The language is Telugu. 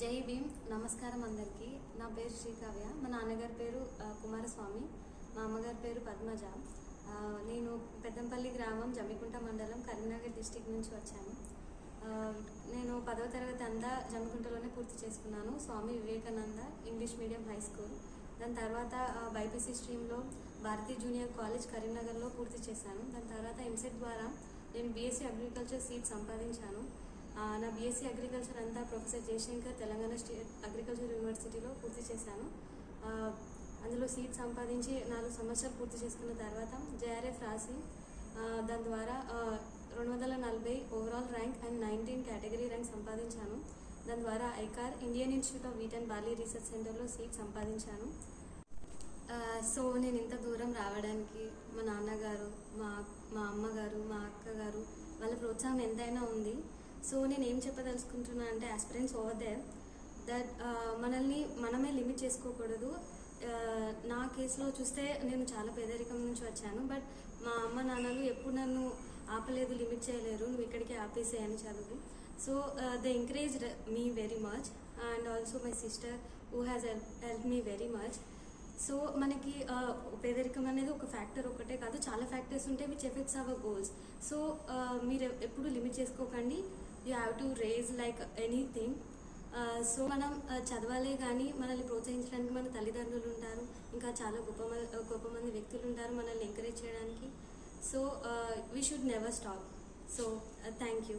జై భీమ్ నమస్కారం అందరికీ. నా పేరు శ్రీకావ్య మా నాన్నగారి పేరు కుమారస్వామి. మా అమ్మగారి పేరు పద్మజ. నేను పెద్దంపల్లి గ్రామం జమ్మికుంట మండలం కరీంనగర్ డిస్టిక్ నుంచి వచ్చాను. నేను పదవ తరగతి అంతా జమ్మికుంటలోనే పూర్తి చేసుకున్నాను. Swami Vivekananda English medium high school. దాని తర్వాత బైపీసీ స్ట్రీమ్లో భారతీయ జూనియర్ కాలేజ్ కరీంనగర్లో పూర్తి చేశాను. దాని తర్వాత ఎంసెట్ ద్వారా నేను బీఎస్సీ అగ్రికల్చర్ సీట్ సంపాదించాను. నా బీఎస్సీ అగ్రికల్చర్ అంతా professor Jayashankar Telangana state agriculture యూనివర్సిటీలో పూర్తి చేశాను. అందులో సీట్ సంపాదించి నాలుగు సంవత్సరాలు పూర్తి చేసుకున్న తర్వాత జేఆర్ఎఫ్ రాసి దాని ద్వారా రెండు వందల నలభై overall rank and nineteen category rank సంపాదించాను. దాని ద్వారా ICAR Indian Institute of wheat and barley research సెంటర్లో సీట్ సంపాదించాను. సో నేను ఇంత దూరం రావడానికి మా నాన్నగారు మా మా అమ్మగారు మా అక్కగారు వాళ్ళ ప్రోత్సాహం ఎంతైనా ఉంది. సో నేను ఏం చెప్పదలుచుకుంటున్నా అంటే ఆస్పిరెంట్స్ ఓవర్ దేర్ దట్ మనల్ని మనమే లిమిట్ చేసుకోకూడదు. Uh, నా కేసులో చూస్తే నేను చాలా పేదరికం నుంచి వచ్చాను బట్ మా అమ్మ నాన్నలు ఎప్పుడు నన్ను ఆపలేదు లిమిట్ చేయలేరు నువ్వు ఇక్కడికి ఆపేసేయని చదువు. So they encouraged me very much and also my sister who has help me very much so మనకి పేదరికం అనేది ఒక ఫ్యాక్టర్ ఒకటే కాదు. చాలా ఫ్యాక్టర్స్ ఉంటాయి which effects our goals so మీరు ఎప్పుడు లిమిట్ చేసుకోకండి. You have to raise like anything so మనం చదవాలి చదవాలే కానీ మనల్ని ప్రోత్సహించడానికి మన తల్లిదండ్రులు ఉంటారు. ఇంకా చాలా గొప్ప గొప్ప మంది వ్యక్తులు ఉంటారు మనల్ని ఎంకరేజ్ చేయడానికి. So we should never stop so thank you